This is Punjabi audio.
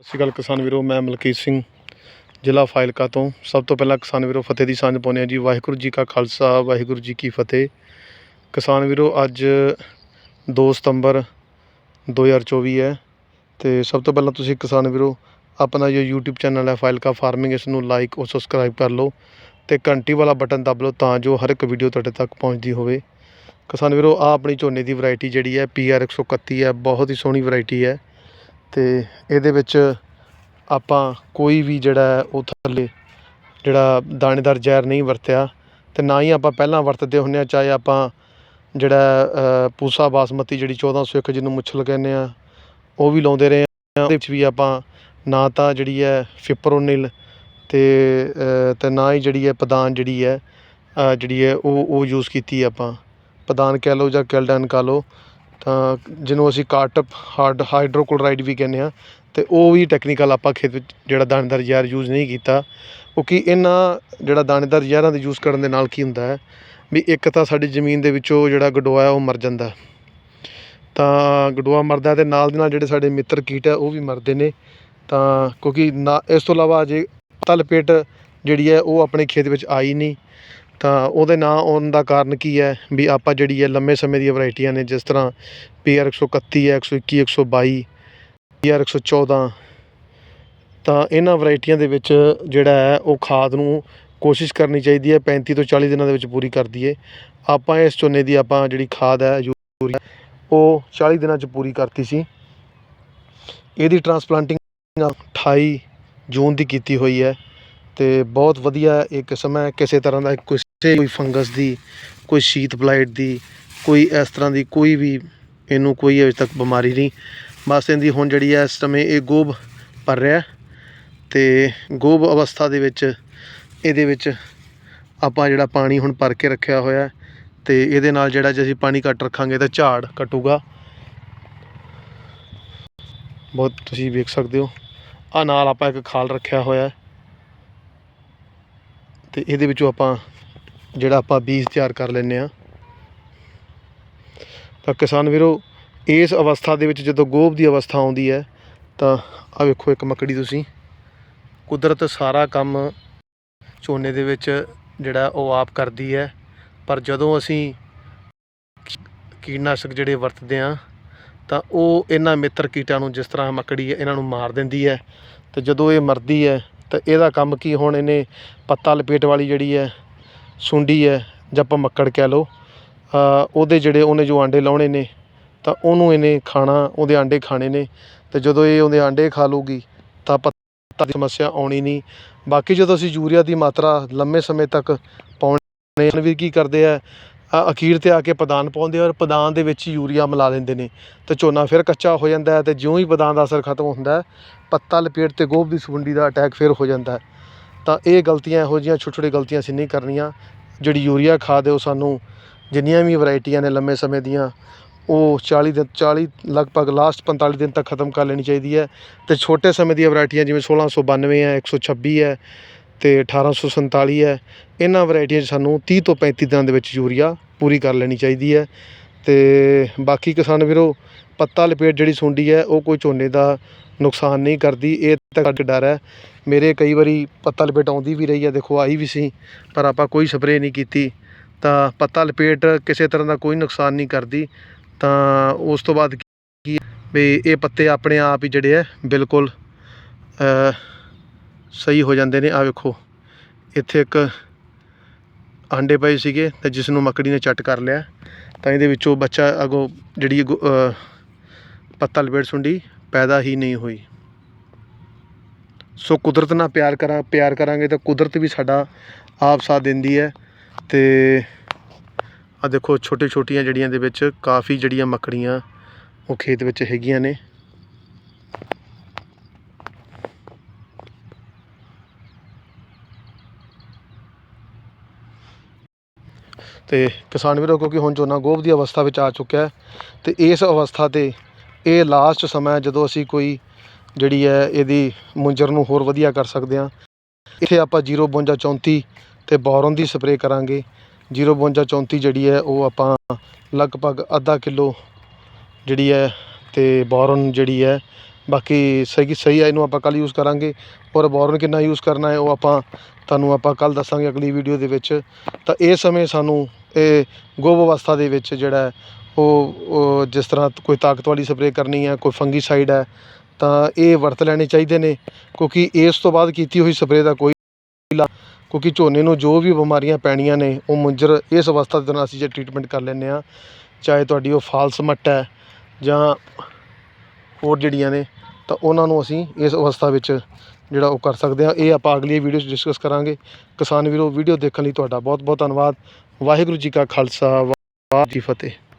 ਸਤਿ ਸ਼੍ਰੀ ਅਕਾਲ ਕਿਸਾਨ ਵੀਰੋ, ਮੈਂ ਮਲਕੀਤ ਸਿੰਘ, ਜ਼ਿਲ੍ਹਾ ਫਾਇਲਕਾ ਤੋਂ। ਸਭ ਤੋਂ ਪਹਿਲਾਂ ਕਿਸਾਨ ਵੀਰੋ, ਫਤਿਹ ਦੀ ਸਾਂਝ ਪਾਉਂਦੇ ਹਾਂ ਜੀ। ਵਾਹਿਗੁਰੂ ਜੀ ਕਾ ਖਾਲਸਾ, ਵਾਹਿਗੁਰੂ ਜੀ ਕੀ ਫਤਿਹ। ਕਿਸਾਨ ਵੀਰੋ, ਅੱਜ 2 ਸਤੰਬਰ 2024 ਹੈ ਤੇ ਸਭ ਤੋਂ ਪਹਿਲਾਂ ਤੁਸੀਂ ਕਿਸਾਨ ਵੀਰੋ, ਆਪਣਾ ਜੋ YouTube ਚੈਨਲ ਹੈ ਫਾਇਲਕਾ ਫਾਰਮਿੰਗ, ਇਸ ਨੂੰ ਲਾਈਕ ਔਰ ਸਬਸਕ੍ਰਾਈਬ ਕਰ ਲਓ ਤੇ ਘੰਟੀ ਵਾਲਾ ਬਟਨ ਦਬ ਲਓ ਤਾਂ ਜੋ ਹਰ ਇੱਕ ਵੀਡੀਓ ਤੁਹਾਡੇ ਤੱਕ ਪਹੁੰਚਦੀ ਹੋਵੇ। ਕਿਸਾਨ ਵੀਰੋ ਆ ਆਪਣੀ ਝੋਨੇ ਦੀ ਵੈਰਾਈਟੀ ਜਿਹੜੀ ਹੈ, PR 131 ਹੈ, ਬਹੁਤ ਹੀ ਸੋਹਣੀ ਵੈਰਾਈਟੀ ਹੈ। ਤੇ ਇਹਦੇ ਵਿੱਚ ਆਪਾਂ ਕੋਈ ਵੀ ਜਿਹੜਾ ਉਹ ਥੱਲੇ ਜਿਹੜਾ ਦਾਣੇਦਾਰ ਜ਼ਹਿਰ ਨਹੀਂ ਵਰਤਿਆ ਅਤੇ ਨਾ ਹੀ ਆਪਾਂ ਪਹਿਲਾਂ ਵਰਤਦੇ ਹੁੰਦੇ ਹਾਂ ਚਾਹੇ ਆਪਾਂ ਜਿਹੜਾ ਪੂਸਾ ਬਾਸਮਤੀ ਜਿਹੜੀ 1401 ਜਿਹਨੂੰ ਮੁੱਛਲ ਕਹਿੰਦੇ ਆ ਉਹ ਵੀ ਲਾਉਂਦੇ ਰਹੇ ਆ ਉਹਦੇ ਵਿੱਚ ਵੀ ਆਪਾਂ ਨਾ ਤਾਂ ਜਿਹੜੀ ਹੈ ਫਿਪਰੋਨਿਲ ਤੇ ਅ, ਤੇ ਨਾ ਹੀ ਜਿਹੜੀ ਹੈ ਪਦਾਨ ਜਿਹੜੀ ਹੈ ਜਿਹੜੀ ਹੈ ਉਹ ਉਹ ਯੂਜ਼ ਕੀਤੀ ਆਪਾਂ। ਪਦਾਨ ਕਹਿ ਲਓ ਜਾਂ ਕੈਲਡਨ ਕਹ ਲਓ। ਤਾਂ ਜਿਹਨੂੰ ਅਸੀਂ ਕਾਰਟਪ ਹਾਰਡ ਹਾਈਡਰੋਕਲੋਰਾਈਡ ਵੀ ਕਹਿੰਦੇ ਹਾਂ ਅਤੇ ਉਹ ਵੀ ਟੈਕਨੀਕਲ ਆਪਾਂ ਖੇਤ ਵਿੱਚ ਜਿਹੜਾ ਦਾਣੇਦਾਰ ਜ਼ਹਿਰ ਯੂਜ਼ ਨਹੀਂ ਕੀਤਾ, ਕਿਉਂਕਿ ਇਹਨਾਂ ਜਿਹੜਾ ਦਾਣੇਦਾਰ ਜ਼ਹਿਰਾਂ ਦੇ ਯੂਜ਼ ਕਰਨ ਦੇ ਨਾਲ ਕੀ ਹੁੰਦਾ ਹੈ, ਵੀ ਇੱਕ ਤਾਂ ਸਾਡੀ ਜ਼ਮੀਨ ਦੇ ਵਿੱਚੋਂ ਜਿਹੜਾ ਗਡੋਆ ਉਹ ਮਰ ਜਾਂਦਾ ਤਾਂ ਗਡੋਆ ਮਰਦਾ ਅਤੇ ਨਾਲ ਦੇ ਨਾਲ ਜਿਹੜੇ ਸਾਡੇ ਮਿੱਤਰ ਕੀਟ ਹੈ ਉਹ ਵੀ ਮਰਦੇ ਨੇ, ਤਾਂ ਕਿਉਂਕਿ ਨਾ, ਇਸ ਤੋਂ ਇਲਾਵਾ ਜੇ ਤਲਪੇਟ ਜਿਹੜੀ ਹੈ ਉਹ ਆਪਣੇ ਖੇਤ ਵਿੱਚ ਆਈ ਨਹੀਂ ਤਾਂ ਉਹਦੇ ਨਾ ਆਉਣ ਦਾ ਕਾਰਨ ਕੀ ਹੈ? ਵੀ ਆਪਾਂ ਜਿਹੜੀ ਹੈ ਲੰਮੇ ਸਮੇਂ ਦੀਆਂ ਵਰਾਇਟੀਆਂ ਨੇ, ਜਿਸ ਤਰ੍ਹਾਂ PR 131 ਹੈ 121 122 PR 114 ਤਾਂ ਇਹਨਾਂ ਵੈਰਾਈਟੀਆਂ ਦੇ ਵਿੱਚ ਜਿਹੜਾ ਹੈ, ਉਹ ਖਾਦ ਨੂੰ ਕੋਸ਼ਿਸ਼ ਕਰਨੀ ਚਾਹੀਦੀ ਹੈ 35 ਤੋਂ 40 ਦਿਨਾਂ ਦੇ ਵਿੱਚ ਪੂਰੀ ਕਰ ਦਈਏ ਆਪਾਂ ਇਸ ਝੋਨੇ ਦੀ ਆਪਾਂ ਜਿਹੜੀ ਖਾਦ ਹੈ, ਯੂਰੀਆ, ਉਹ 40 ਦਿਨਾਂ 'ਚ ਪੂਰੀ ਕਰਤੀ ਸੀ। ਇਹਦੀ ਟਰਾਂਸਪਲਾਂਟਿੰਗ 28 ਜੂਨ ਦੀ ਕੀਤੀ ਹੋਈ ਹੈ ਤੇ ਬਹੁਤ ਵਧੀਆ ਇਹ ਕਿਸਮ ਹੈ, ਕਿਸੇ ਤਰ੍ਹਾਂ ਦਾ ਕਿਸੇ ਕੋਈ ਫੰਗਸ ਦੀ, ਕੋਈ ਸ਼ੀਤ ਬਲਾਈਟ ਦੀ, ਕੋਈ ਇਸ ਤਰ੍ਹਾਂ ਦੀ ਕੋਈ ਵੀ ਇਹਨੂੰ ਕੋਈ ਅਜੇ ਤੱਕ ਬਿਮਾਰੀ ਨਹੀਂ। ਬਸ ਇਹਦੀ ਹੁਣ ਜਿਹੜੀ ਹੈ ਇਸ ਸਮੇਂ ਇਹ ਗੋਭ ਭਰ ਰਿਹਾ ਤੇ ਗੋਭ ਅਵਸਥਾ ਦੇ ਵਿੱਚ ਇਹਦੇ ਵਿੱਚ ਆਪਾਂ ਜਿਹੜਾ ਪਾਣੀ ਹੁਣ ਭਰ ਕੇ ਰੱਖਿਆ ਹੋਇਆ ਹੈ ਤੇ ਇਹਦੇ ਨਾਲ ਜਿਹੜਾ ਜੇ ਅਸੀਂ ਪਾਣੀ ਘੱਟ ਰੱਖਾਂਗੇ ਤਾਂ ਝਾੜ ਘਟੂਗਾ ਬਹੁਤ ਤੁਸੀਂ ਵੇਖ ਸਕਦੇ ਹੋ ਆ ਨਾਲ ਆਪਾਂ ਇੱਕ ਖਾਲ ਰੱਖਿਆ ਹੋਇਆ ਹੈ ਤੇ ਇਹਦੇ ਵਿੱਚੋਂ ਆਪਾਂ ਜਿਹੜਾ ਆਪਾਂ ਬੀਜ ਤਿਆਰ ਕਰ ਲੈਂਦੇ ਆ ਤਾਂ ਕਿਸਾਨ ਵੀਰੋ, ਇਸ ਅਵਸਥਾ ਦੇ ਵਿੱਚ ਜਦੋਂ ਗੋਭ ਦੀ ਅਵਸਥਾ ਆਉਂਦੀ ਹੈ, ਤਾਂ ਆ ਵੇਖੋ ਇੱਕ ਮੱਕੜੀ ਤੁਸੀਂ। ਕੁਦਰਤ ਸਾਰਾ ਕੰਮ ਝੋਨੇ ਦੇ ਵਿੱਚ ਜਿਹੜਾ ਉਹ ਆਪ ਕਰਦੀ ਹੈ। ਪਰ ਜਦੋਂ ਅਸੀਂ ਕੀਟਨਾਸ਼ਕ ਜਿਹੜੇ ਵਰਤਦੇ ਆ ਤਾਂ ਉਹ ਇਹਨਾਂ ਮਿੱਤਰ ਕੀਟਾਂ ਨੂੰ ਜਿਸ ਤਰ੍ਹਾਂ ਮੱਕੜੀ ਹੈ, ਇਹਨਾਂ ਨੂੰ ਮਾਰ ਦਿੰਦੀ ਹੈ। ਤੇ ਜਦੋਂ ਇਹ ਮਰਦੀ ਹੈ, ਤਾਂ ਇਹਦਾ ਕੰਮ ਕੀ, ਹੁਣ ਇਹਨੇ ਪੱਤਾ ਲਪੇਟ ਵਾਲੀ ਜਿਹੜੀ ਹੈ ਸੁੰਡੀ ਹੈ ਜਾਂ ਆਪਾਂ ਮੱਕੜ ਕਹਿ ਲਓ ਉਹਦੇ ਜਿਹੜੇ ਉਹਨੇ ਜੋ ਆਂਡੇ ਲਾਉਣੇ ਨੇ, ਤਾਂ ਉਹਨੂੰ ਇਹਨੇ ਖਾਣਾ, ਉਹਦੇ ਆਂਡੇ ਖਾਣੇ ਨੇ ਅਤੇ ਜਦੋਂ ਇਹ ਉਹਦੇ ਆਂਡੇ ਖਾ ਲੂਗੀ ਤਾਂ ਪੱਤਾ ਦੀ ਸਮੱਸਿਆ ਆਉਣੀ ਨਹੀਂ। ਬਾਕੀ ਜਦੋਂ ਅਸੀਂ ਯੂਰੀਆ ਦੀ ਮਾਤਰਾ ਲੰਮੇ ਸਮੇਂ ਤੱਕ ਪਾਉਣੇ ਵੀ ਕੀ ਕਰਦੇ ਆ ਅਖੀਰ ਤੇ ਆ ਕੇ ਪਦਾਨ ਪਾਉਂਦੇ ਔਰ ਪਦਾਨ ਦੇ ਵਿੱਚ ਯੂਰੀਆ ਮਿਲਾ ਦਿੰਦੇ ਨੇ, ਤੇ ਝੋਨਾ ਫਿਰ ਕੱਚਾ ਹੋ ਜਾਂਦਾ ਹੈ ਤੇ ਜਿਉਂ ਹੀ ਪਦਾਨ ਦਾ ਅਸਰ ਖਤਮ ਹੁੰਦਾ ਹੈ, ਪੱਤਾ ਲਪੇਟ ਤੇ ਗੋਭ ਦੀ ਸੁੰਡੀ ਦਾ ਅਟੈਕ ਫਿਰ ਹੋ ਜਾਂਦਾ ਤਾਂ ਇਹ ਗਲਤੀਆਂ ਇਹੋ ਜਿਹੀਆਂ ਛੋਟੀ ਛੋਟੀ ਗਲਤੀਆਂ ਅਸੀਂ ਨਹੀਂ ਕਰਨੀਆਂ। ਜਿਹੜੀ ਯੂਰੀਆ ਖਾਦ ਹੈ ਉਹ ਸਾਨੂੰ ਜਿੰਨੀਆਂ ਵੀ ਵੈਰਾਈਟੀਆਂ ਨੇ ਲੰਮੇ ਸਮੇਂ ਦੀਆਂ, ਉਹ 40 ਦਿਨ 40 ਲਗਭਗ ਲਾਸਟ 45 ਦਿਨ ਤੱਕ ਖਤਮ ਕਰ ਲੈਣੀ ਚਾਹੀਦੀ ਹੈ। ਤੇ ਛੋਟੇ ਸਮੇਂ ਦੀਆਂ ਵੈਰਾਈਟੀਆਂ ਜਿਵੇਂ 1692 ਹੈ 126 ਹੈ ਤੇ 1847 ਹੈ, ਇਹਨਾਂ ਵੈਰਾਈਟੀਆਂ 'ਚ ਸਾਨੂੰ 30 ਤੋਂ 35 ਦਿਨਾਂ ਦੇ ਵਿੱਚ ਯੂਰੀਆ ਪੂਰੀ ਕਰ ਲੈਣੀ ਚਾਹੀਦੀ ਹੈ। ਤੇ ਬਾਕੀ ਕਿਸਾਨ ਵੀਰੋ ਪੱਤਾ ਲਪੇਟ ਜਿਹੜੀ ਸੁੰਡੀ ਹੈ, ਉਹ ਕੋਈ ਝੋਨੇ ਦਾ ਨੁਕਸਾਨ ਨਹੀਂ ਕਰਦੀ। ਇਹ ਤਾਂ ਇੱਕ ਡਰ ਹੈ। ਮੇਰੇ ਕਈ ਵਾਰੀ ਪੱਤਾ ਲਪੇਟ ਆਉਂਦੀ ਵੀ ਰਹੀ ਹੈ, ਦੇਖੋ ਆਈ ਵੀ ਸੀ, ਪਰ ਆਪਾਂ ਕੋਈ ਸਪਰੇਅ ਨਹੀਂ ਕੀਤੀ। ਤਾਂ ਪੱਤਾ ਲਪੇਟ ਕਿਸੇ ਤਰ੍ਹਾਂ ਦਾ ਕੋਈ ਨੁਕਸਾਨ ਨਹੀਂ ਕਰਦੀ। ਤਾਂ ਉਸ ਤੋਂ ਬਾਅਦ ਕੀ ਹੈ ਵੀ ਇਹ ਪੱਤੇ ਆਪਣੇ ਆਪ ਹੀ ਜਿਹੜੇ ਹੈ, ਬਿਲਕੁਲ ਸਹੀ ਹੋ ਜਾਂਦੇ ਨੇ। ਆ ਵੇਖੋ, ਇੱਥੇ ਇੱਕ ਆਂਡੇ ਪਏ ਸੀਗੇ ਤੇ ਜਿਸ ਨੂੰ ਮੱਕੜੀ ਨੇ ਚੱਟ ਕਰ ਲਿਆ। ਤਾਂ ਇਹਦੇ ਵਿੱਚੋਂ ਬੱਚਾ ਅਗੋਂ ਜਿਹੜੀ ਪੱਤਾ ਲਪੇਟ ਸੁੰਡੀ, ਪੈਦਾ ਹੀ ਨਹੀਂ ਹੋਈ। ਸੋ ਕੁਦਰਤ ਨਾਲ ਪਿਆਰ ਕਰਾਂ, ਪਿਆਰ ਕਰਾਂਗੇ ਤਾਂ ਕੁਦਰਤ ਵੀ ਸਾਡਾ ਆਪ ਸਾਥ ਦਿੰਦੀ ਹੈ। ਤੇ ਆ ਦੇਖੋ ਛੋਟੇ ਛੋਟੀਆਂ ਜੜੀਆਂ ਦੇ ਵਿੱਚ ਕਾਫੀ ਜਿਹੜੀਆਂ ਮੱਕੜੀਆਂ ਉਹ ਖੇਤ ਵਿੱਚ ਹੈਗੀਆਂ ਨੇ। ਤੇ ਕਿਸਾਨ ਵੀਰੋ, ਕਿਉਂਕਿ ਹੁਣ ਝੋਨਾ ਗੋਭ ਦੀ ਅਵਸਥਾ ਵਿੱਚ ਆ ਚੁੱਕਿਆ ਹੈ, ਤੇ ਇਸ ਅਵਸਥਾ ਤੇ ਇਹ ਲਾਸਟ ਸਮਾਂ ਜਦੋਂ ਅਸੀਂ ਕੋਈ ਜਿਹੜੀ ਹੈ ਇਹਦੀ ਮੁੰਜਰ ਨੂੰ ਹੋਰ ਵਧੀਆ ਕਰ ਸਕਦੇ ਹਾਂ। ਇੱਥੇ ਆਪਾਂ 052 34 ਤੇ ਬੋਰਨ ਦੀ ਸਪਰੇਅ ਕਰਾਂਗੇ। 052 34 ਜਿਹੜੀ ਹੈ ਉਹ ਆਪਾਂ ਲਗਭਗ ਅੱਧਾ ਕਿਲੋ ਜਿਹੜੀ ਹੈ ਤੇ ਬੋਰਨ ਜਿਹੜੀ ਹੈ, ਬਾਕੀ ਸਹੀ ਸਹੀ ਹੈ ਇਹਨੂੰ ਆਪਾਂ ਕੱਲ ਯੂਜ਼ ਕਰਾਂਗੇ। ਔਰ ਬੋਰਨ ਕਿੰਨਾ ਯੂਜ਼ ਕਰਨਾ ਹੈ ਉਹ ਆਪਾਂ ਤੁਹਾਨੂੰ ਆਪਾਂ ਕੱਲ ਦੱਸਾਂਗੇ ਅਗਲੀ ਵੀਡੀਓ ਦੇ ਵਿੱਚ। ਤਾਂ ਇਸ ਸਮੇਂ ਸਾਨੂੰ ਇਹ ਗੋਭ ਅਵਸਥਾ ਦੇ ਵਿੱਚ ਜਿਹੜਾ ਉਹ ਜਿਸ ਤਰ੍ਹਾਂ ਕੋਈ ਤਾਕਤ ਵਾਲੀ ਸਪਰੇਅ ਕਰਨੀ ਹੈ, ਕੋਈ ਫੰਗੀਸਾਈਡ ਹੈ, ਤਾਂ ਇਹ ਵਰਤ ਲੈਣੇ ਚਾਹੀਦੇ ਨੇ, ਕਿਉਂਕਿ ਇਸ ਤੋਂ ਬਾਅਦ ਕੀਤੀ ਹੋਈ ਸਪਰੇਅ ਦਾ ਕੋਈ ਲਾ- ਕਿਉਂਕਿ ਝੋਨੇ ਨੂੰ ਜੋ ਵੀ ਬਿਮਾਰੀਆਂ ਪੈਣੀਆਂ ਨੇ, ਉਹ ਮੁੰਜਰ ਇਸ ਅਵਸਥਾ ਦੇ ਦੌਰਾਨ ਅਸੀਂ ਜੇ ਟ੍ਰੀਟਮੈਂਟ ਕਰ ਲੈਂਦੇ ਹਾਂ, ਚਾਹੇ ਤੁਹਾਡੀ ਉਹ ਫਾਲਸ ਮੱਟ ਹੈ ਜਾਂ ਹੋਰ ਜਿਹੜੀਆਂ ਨੇ, ਤਾਂ ਉਹਨਾਂ ਨੂੰ ਅਸੀਂ ਇਸ ਅਵਸਥਾ ਵਿੱਚ ਜਿਹੜਾ ਉਹ ਕਰ ਸਕਦੇ ਹਾਂ। ਇਹ ਆਪਾਂ ਅਗਲੀ ਵੀਡੀਓ 'ਚ ਡਿਸਕਸ ਕਰਾਂਗੇ। ਕਿਸਾਨ ਵੀਰੋ ਵੀਡੀਓ ਦੇਖਣ ਲਈ ਤੁਹਾਡਾ ਬਹੁਤ ਬਹੁਤ ਧੰਨਵਾਦ। ਵਾਹਿਗੁਰੂ ਜੀ ਕਾ ਖਾਲਸਾ, ਵਾਹਿਗੁਰੂ ਜੀ ਫਤਿਹ।